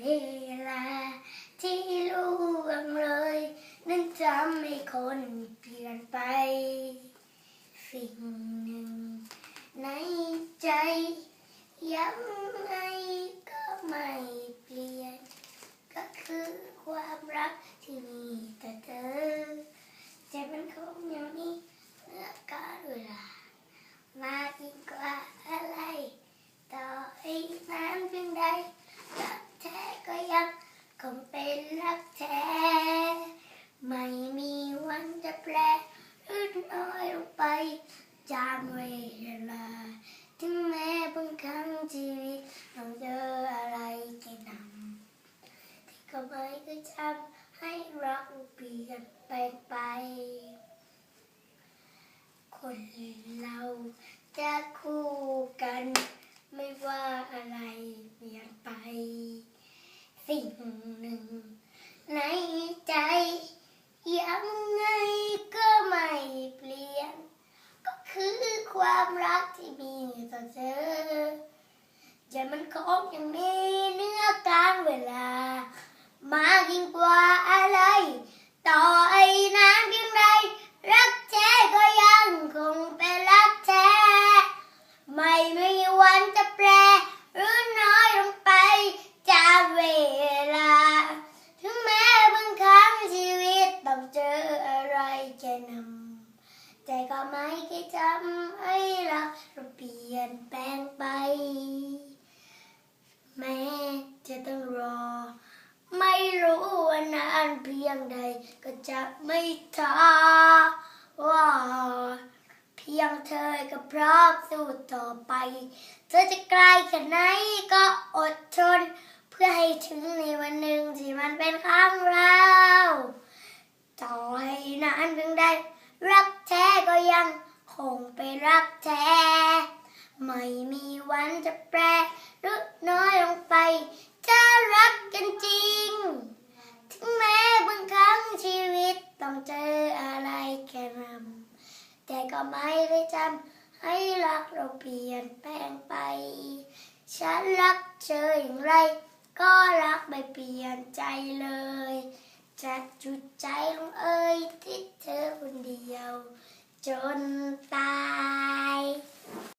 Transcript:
เวลา ที่ล่วงเลย นั้นทำให้คนเปลี่ยนไป สิ่งหนึ่งในใจยังไงก็ไม่เปลี่ยน ก็คือความรักที่มีแต่เธอใจมันคงอย่างนี้เมื่อการเวลา มากยิ่งกว่าอะไร ต่อให้นานเพียงใดรักแท้ก็ยังคงเป็นรักแท้ ไม่มีวันจะแปรหรือน้อยลงไป จามเวลาถึงแม้บางครั้งชีวิตต้องเจออะไรก่นำที่ก็ไม่เคยทำให้รักเปลี่ยนแปไป คนเราจะคู่กันไม่ว่าอะไรเปลี่ยนไป สิ่งหนึ่งในใจ ยังไงก็ไม่เปลี่ยน ก็คือ ความรักที่มีต่อเธอจะมันคงยังมีเนื้อการเวลา มากยิ่งกว่าอะไร ต่อไอ้นานเพียงใดรักแท้ก็ยังคงเป็นรักแท้ ไม่มีวันจะแปรหรือน้อยลงไปจากเวลา ถึงแม้บางครั้งชีวิตต้องเจออะไรแค่นำ แต่ก็ไม่เคยทำให้เราเราเปลี่ยนแปลงไป แม้จะต้องรอ ไม่รู้ว่านานเพียงใด ก็จะไม่ท้อว่าเพียงเธอก็พร้อมสู้ต่อไป เธอจะไกลแค่ไหนก็อดทน เพื่อให้ถึงในวันหนึ่งที่มันเป็นของเรา ต่อให้นานเพียงใด รักแท้ก็ยังคงเป็นรักแท้ ไม่มี วันจะแปรหรือน้อยลงไปถ้ารักกันจริง ถึงแม้บางครั้งชีวิตต้องเจออะไรแค่นำแต่ก็ไม่ได้ทำให้รักเราเปลี่ยนแปลงไป ฉันรักเธออย่างไร ก็รักไม่เปลี่ยนใจเลยจะจุดใจลงเอ่ยที่เธอคนเดียว จนตาย